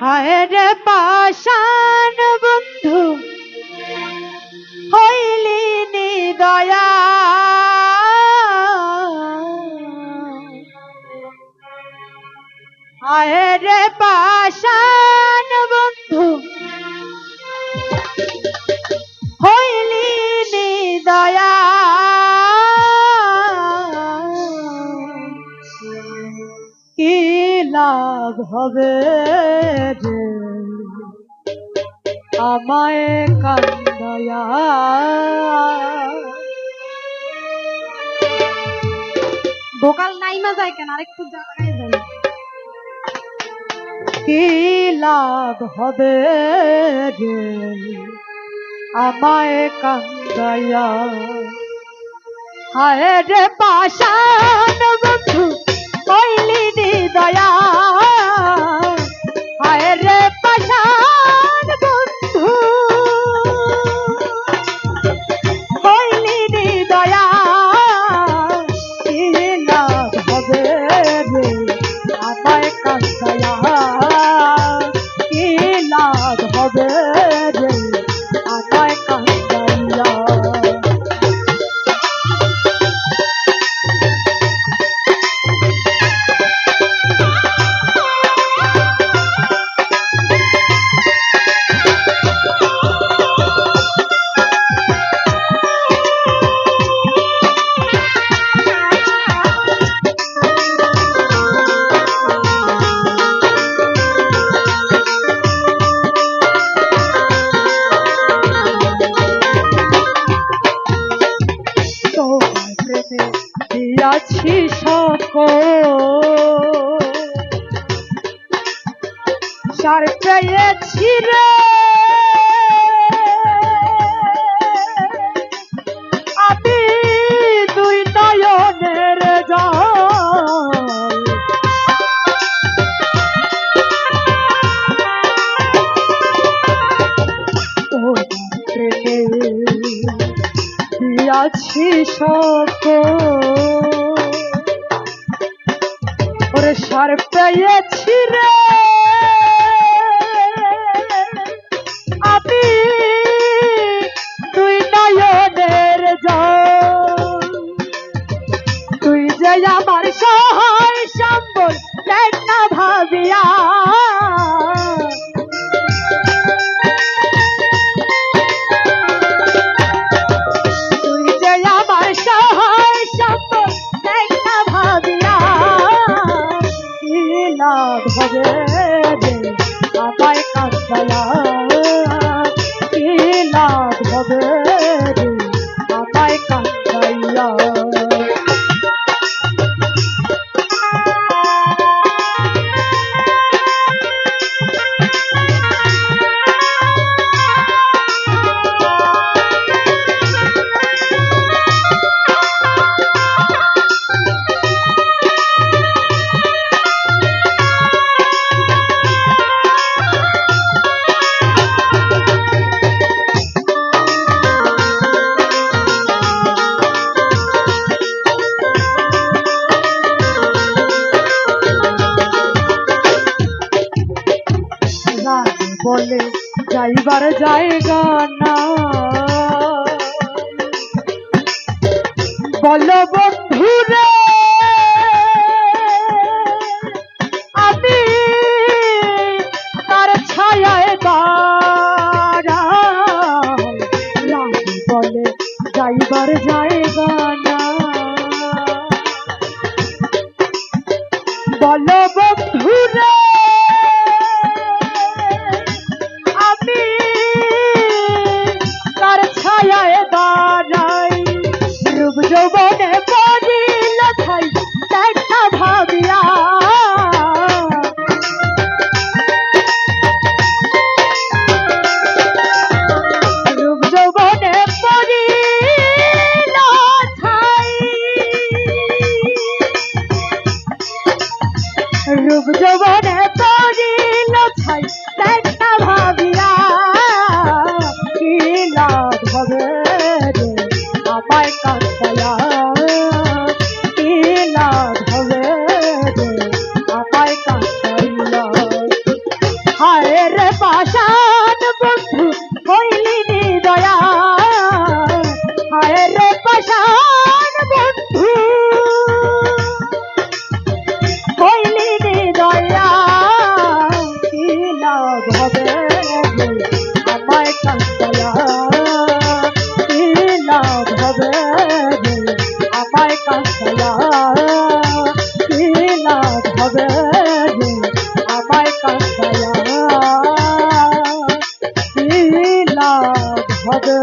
হায় রে পাশান বন্ধু হইলি দয়া হায় পাশান লাভ হবে রে আমায় কান্দয়া। ভোকাল নাই না যায় কেন? আরেকটু জায়গায় দেন। কি লাভ হবে রে আমায় কান্দায়া? হায় রে পাশান বন্ধু কইলি নি দয়া। আমায় দিয়াছি সকল। সার পেয়েছি রে। আমি দুই নয়নের প্রেমে দিয়াছি সকল। সার পেয়েছি রে। আমি তুই নয়নের যাও তুই যে আমার সহায় সম্বল না ভাবিয়া বলে, যাইবার জায়গা না বল বন্ধুরে, আমি তার ছায়ায় বলে, যাইবার জায়গা না বল বন্ধুরে রূপ যৌবনে করিল ছাই ভাবিয়া কি লাভ হবে রে? আমায় কান্দয়া কি লাভ হবে রে? আমায় রাত হবে